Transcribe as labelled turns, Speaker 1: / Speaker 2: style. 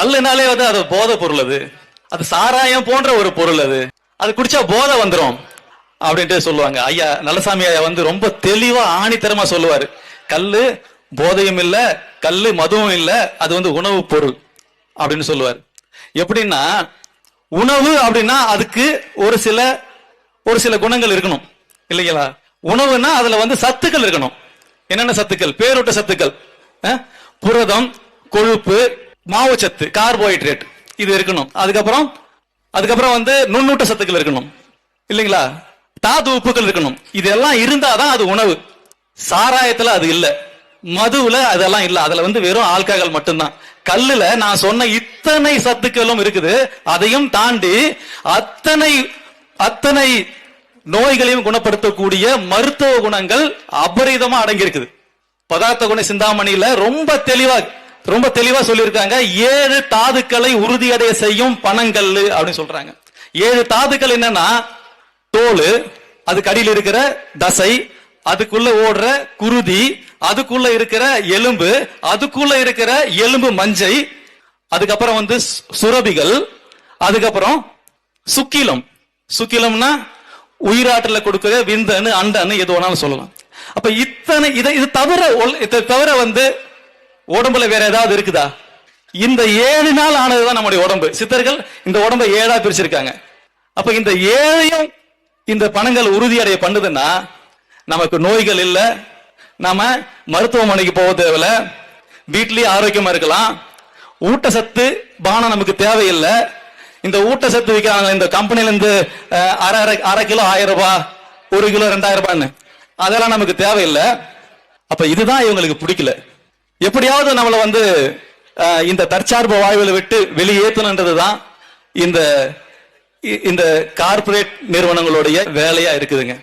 Speaker 1: கல்லுனாலே வந்து அது போதை பொருள் அது. அது சாராயம் போன்ற ஒரு பொருள் அது. அது குடிச்சா போதை வந்துடும் அப்படின்ட்டு சொல்லுவாங்க. ஐயா நல்லசாமி ஐயா வந்து ரொம்ப தெளிவா ஆணித்தரமா சொல்லுவாரு. கல்லு போதையும் இல்ல கல்லு மதுவும் இல்ல அது வந்து உணவு பொருள் அப்படின்னு சொல்லுவார். எப்படின்னா உணவு அப்படின்னா அதுக்கு ஒரு சில ஒரு சில குணங்கள் இருக்கணும். இல்லைங்களா? உணவுனா அதுல வந்து சத்துக்கள் இருக்கணும். என்னென்ன சத்துக்கள்? பேரூட்ட சத்துக்கள். புரதம் கொழுப்பு மாவுச்சத்து கார்போஹைட்ரேட் இது இருக்கணும். அதுக்கப்புறம் அதுக்கப்புறம் வந்து நுண்ணூட்ட சத்துக்கள் இருக்கணும். இல்லைங்களா? தாது உப்புகள் இருக்கணும். இதெல்லாம் இருந்தாதான் அது உணவு. சாராயத்துல அது இல்லை. மதுவுல அதெல்லாம் இல்லை. அதுல வந்து வெறும் ஆல்கஹால் மட்டும்தான். கல்லுல நான் சொன்ன இத்தனை சத்துக்களும் இருக்குது. அதையும் தாண்டி அத்தனை அத்தனை நோய்களையும் குணப்படுத்தக்கூடிய மருத்துவ குணங்கள் அபரிதமா அடங்கி இருக்குது பதார்த்த குண சிந்தாமணியில ரொம்ப தெளிவா ரொம்ப தெளிவா சொல்லியிருக்காங்க. ஏழு தாதுக்களை உறுதியடைய செய்யும் பனங்கல் அப்படின்னு சொல்றாங்க. ஏழு தாதுக்கள் என்னன்னா தோல் அதுக்கு அடியில் இருக்கிற தசை அதுக்குள்ள ஓடுற குருதி அதுக்குள்ள இருக்கிற எலும்பு அதுக்குள்ள இருக்கிற எலும்பு மஞ்சை அதுக்கப்புறம் வந்து சு- சுரபிகள் அதுக்கப்புறம் சுக்கிலம். சுக்கிலம்னா உயிராற்றல கொடுக்கிற விந்தன்னு அண்டனு எது வேணாலும் சொல்லலாம். அப்ப இத்தனை இதை இது தவிர தவிர வந்து உடம்புல வேற ஏதாவது இருக்குதா? இந்த ஏழு நாள் ஆனதுதான் நம்முடைய உடம்பு. சித்தர்கள் இந்த உடம்பை ஏழா பிரிச்சிருக்காங்க. அப்ப இந்த ஏழையும் இந்த பணங்கள் உறுதியடைய பண்ணுதுன்னா நமக்கு நோய்கள் இல்ல நாம மருத்துவமனைக்கு போக தேவையில்ல வீட்லயே ஆரோக்கியமா இருக்கலாம் ஊட்டச்சத்து பானம் நமக்கு தேவையில்லை இந்த ஊட்டச்சத்து விற்கிறாங்க இந்த கம்பெனில இருந்து அரை அரை அரை கிலோ ஆயிரம் ரூபாய் ஒரு கிலோ ரெண்டாயிரம் ரூபான்னு அதெல்லாம் நமக்கு தேவையில்லை. அப்ப இதுதான் இவங்களுக்கு பிடிக்கல. எப்படியாவது நம்மளை வந்து இந்த தற்சார்பு வாயுவில் விட்டு வெளியேற்றணுன்றதுதான் இந்த இ- இந்த கார்ப்பரேட் நிறுவனங்களுடைய வேலையா இருக்குதுங்க.